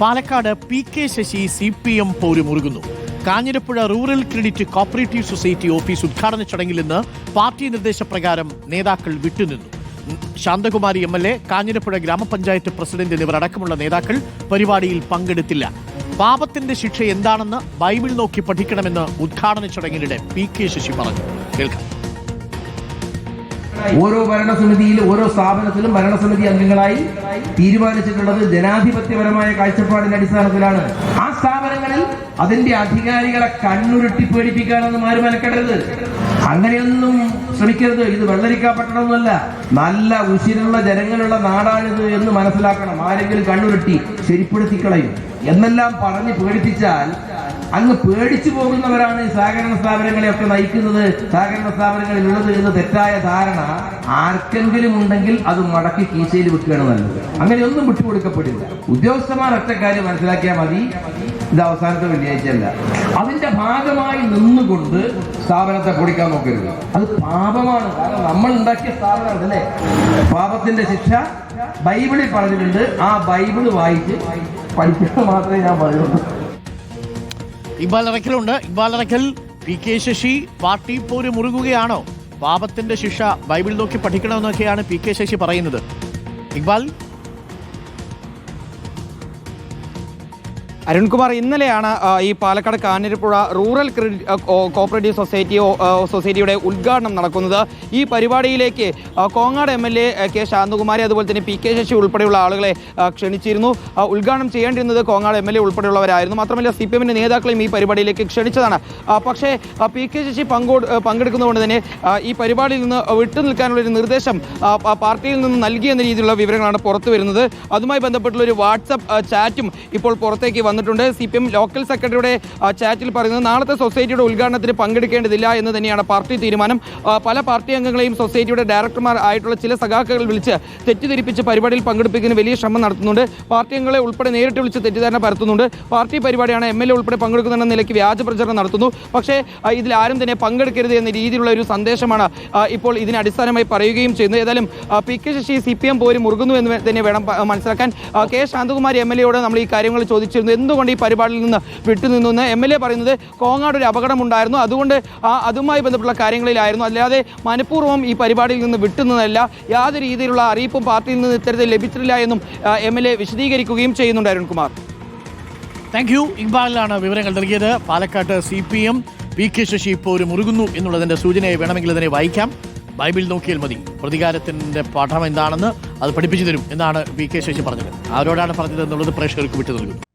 Palakkad P K Sasi C P M പോരുമുറുകുന്നു. Kanjirapuzha rural credit cooperative society office ഉദ്ഘാടന ചടങ്ങിൽ നിന്ന് party നിർദ്ദേശപ്രകാരം നേതാക്കൾ വിട്ടുനിന്നു. Shanthakumari M L A Kanjirapuzha ഗ്രാമപഞ്ചായത്ത് president എന്നിവർ അടക്കമുള്ള നേതാക്കൾ പരിപാടിയിൽ പങ്കെടുത്തില്ല. പാപത്തിന്റെ ശിക്ഷ എന്താണെന്ന് ബൈബിൾ നോക്കി പഠിക്കണമെന്ന് ഉദ്ഘാടന ചടങ്ങിനിടെ പി കെ ശശി പറഞ്ഞു. കേൾക്കാം. ഓരോ ഭരണസമിതിയിലും ഓരോ സ്ഥാപനത്തിലും ഭരണസമിതി അംഗങ്ങളായി തീരുമാനിച്ചിട്ടുള്ളത് ജനാധിപത്യപരമായ കാഴ്ചപ്പാടിന്റെ അടിസ്ഥാനത്തിലാണ്. ആ സ്ഥാപനങ്ങളിൽ അതിന്റെ അധികാരികളെ കണ്ണുരുട്ടി പേടിപ്പിക്കാനൊന്നും ആരും മെനക്കെടരുത്. അങ്ങനെയൊന്നും ശ്രമിക്കരുത്. ഇത് വെള്ളരിക്കാപ്പെട്ടതൊന്നുമല്ല നല്ല ഉശിരുള്ള ജനങ്ങളുള്ള നാടാണിത് എന്ന് മനസ്സിലാക്കണം. ആരെങ്കിലും കണ്ണുരുട്ടി ശരിപ്പെടുത്തിക്കളയും. എന്നെല്ലാം പറഞ്ഞ് പേടിപ്പിച്ചാൽ അങ്ങ് പേടിച്ചു പോകുന്നവരാണ് ഈ സഹകരണ സ്ഥാപനങ്ങളെയൊക്കെ നയിക്കുന്നത്. സഹകരണ സ്ഥാപനങ്ങളിൽ ഉള്ളത് എന്ന് തെറ്റായ ധാരണ ആർക്കെങ്കിലും ഉണ്ടെങ്കിൽ അത് മടക്കി കീശയിൽ വെക്കുകയാണ് നല്ലത്. അങ്ങനെയൊന്നും വിട്ടുകൊടുക്കപ്പെടില്ല. ഉദ്യോഗസ്ഥന്മാർ ഒറ്റ കാര്യം മനസ്സിലാക്കിയാൽ മതി. ഇത് അവസാനത്തെ വെള്ളിയാഴ്ചയല്ല. അതിന്റെ ഭാഗമായി നിന്നുകൊണ്ട് സ്ഥാപനത്തെ പൊടിക്കാൻ നോക്കരുത്. അത് പാപമാണ്. കാരണം നമ്മൾ ഉണ്ടാക്കിയ സ്ഥാപനമാണ് അല്ലേ? പാപത്തിന്റെ ശിക്ഷ ബൈബിളിൽ പറഞ്ഞിട്ടുണ്ട്. ആ ബൈബിൾ വായിച്ച് പഠിക്കാൻ മാത്രമേ ഞാൻ പറയുള്ളൂ. Iqbal അറക്കലുണ്ട് Iqbal Arakkal P K Sasi party പോര് മുറുകുകയാണോ? പാപത്തിന്റെ ശിക്ഷ ബൈബിൾ നോക്കി പഠിക്കണമെന്നൊക്കെയാണ് പി കെ ശശി പറയുന്നത്. ഇക്ബാൽ? അരുൺകുമാർ ഇന്നലെയാണ് ഈ പാലക്കാട് കാഞ്ഞിരപ്പുഴ റൂറൽ ക്രെഡിറ്റ് ആ, കോ- കോഓപ്പറേറ്റീവ് സൊസൈറ്റി സൊസൈറ്റിയുടെ ഉദ്ഘാടനം നടക്കുന്നത്. ഈ പരിപാടിയിലേക്ക് Kongad M L A K Shanthakumari അതുപോലെ തന്നെ പി കെ ശശി ഉൾപ്പെടെയുള്ള ആളുകളെ ക്ഷണിച്ചിരുന്നു. ഉദ്ഘാടനം ചെയ്യേണ്ടിരുന്നത് കോങ്ങാട് എം എൽ എ ഉൾപ്പെടെയുള്ളവരായിരുന്നു. മാത്രമല്ല സി പി എമ്മിന്റെ നേതാക്കളെയും ഈ പരിപാടിയിലേക്ക് ക്ഷണിച്ചതാണ്. പക്ഷേ പി കെ ശശി പങ്കോട് പങ്കെടുക്കുന്നതുകൊണ്ട് തന്നെ ഈ പരിപാടിയിൽ നിന്ന് വിട്ടു നിൽക്കാനുള്ള ഒരു നിർദ്ദേശം പാർട്ടിയിൽ നിന്ന് നൽകിയെന്ന രീതിയിലുള്ള വിവരങ്ങളാണ് പുറത്തു വരുന്നത്. അതുമായി ബന്ധപ്പെട്ടുള്ള ഒരു വാട്സപ്പ് ചാറ്റും ഇപ്പോൾ പുറത്തേക്ക് വന്നിട്ടുണ്ട്. സി പി എം ലോക്കൽ സെക്രട്ടറിയുടെ ചാറ്റിൽ പറയുന്നത് നാളത്തെ സൊസൈറ്റിയുടെ ഉദ്ഘാടനത്തിന് പങ്കെടുക്കേണ്ടതില്ല എന്ന് തന്നെയാണ് പാർട്ടി തീരുമാനം. പല പാർട്ടി അംഗങ്ങളെയും സൊസൈറ്റിയുടെ ഡയറക്ടർമാർ ആയിട്ടുള്ള ചില സഖാക്കൾ വിളിച്ച് തെറ്റിദ്ധരിപ്പിച്ച് പരിപാടിയിൽ പങ്കെടുപ്പിക്കുന്ന വലിയ ശ്രമം നടത്തുന്നുണ്ട്. പാർട്ടി അംഗങ്ങളെ ഉൾപ്പെടെ നേരിട്ട് വിളിച്ച് തെറ്റിദ്ധാരണ പരത്തുന്നുണ്ട്. പാർട്ടി പരിപാടിയാണ് എം എൽ എ ഉൾപ്പെടെ പങ്കെടുക്കുന്നെന്ന നിലയ്ക്ക് വ്യാജ പ്രചരണം നടത്തുന്നു. പക്ഷേ ഇതിൽ ആരും തന്നെ പങ്കെടുക്കരുത് എന്ന രീതിയിലുള്ള ഒരു സന്ദേശമാണ് ഇപ്പോൾ ഇതിനെ അടിസ്ഥാനമായി പറയുകയും ചെയ്യുന്നത്. ഏതായാലും P K Sasi C P M പോലും മുറുകുന്നു എന്ന് തന്നെ വേണം മനസ്സിലാക്കാൻ. കെ ശാന്തകുമാരി എം എൽ എയോട് നമ്മൾ ഈ കാര്യങ്ങൾ ചോദിച്ചിരുന്നു. എന്തുകൊണ്ട് ഈ പരിപാടിയിൽ നിന്ന് വിട്ടുനിന്നു എം എൽ എ പറയുന്നത് കോങ്ങാട് ഒരു അപകടമുണ്ടായിരുന്നു. അതുകൊണ്ട് അതുമായി ബന്ധപ്പെട്ട കാര്യങ്ങളിലായിരുന്നു. അല്ലാതെ മനഃപൂർവം ഈ പരിപാടിയിൽ നിന്ന് വിട്ടുനിന്നതല്ല. യാതൊരു രീതിയിലുള്ള അറിയിപ്പും പാർട്ടിയിൽ നിന്ന് ഇത്തരത്തിൽ ലഭിച്ചിട്ടില്ല എന്നും എം എൽ എ വിശദീകരിക്കുകയും ചെയ്യുന്നുണ്ട് അരുൺകുമാർ. താങ്ക് യു ഇക്ബാലിലാണ് വിവരങ്ങൾ നൽകിയത്. പാലക്കാട്ട് C P M P K Sasi ഇപ്പോൾ ഒരു മുറുകുന്നു എന്നുള്ളതിന്റെ സൂചനയെ വേണമെങ്കിൽ അതിനെ വായിക്കാം. ബൈബിൾ നോക്കിയാൽ മതി. പ്രതികാരത്തിന്റെ പാഠം എന്താണെന്ന് അത് പഠിപ്പിച്ചു തരും എന്നാണ് പി കെ ശശി പറഞ്ഞത്. ആരോടാണ് പറഞ്ഞത് എന്നുള്ളത് പ്രേക്ഷകർക്ക് വിട്ടു നൽകുന്നു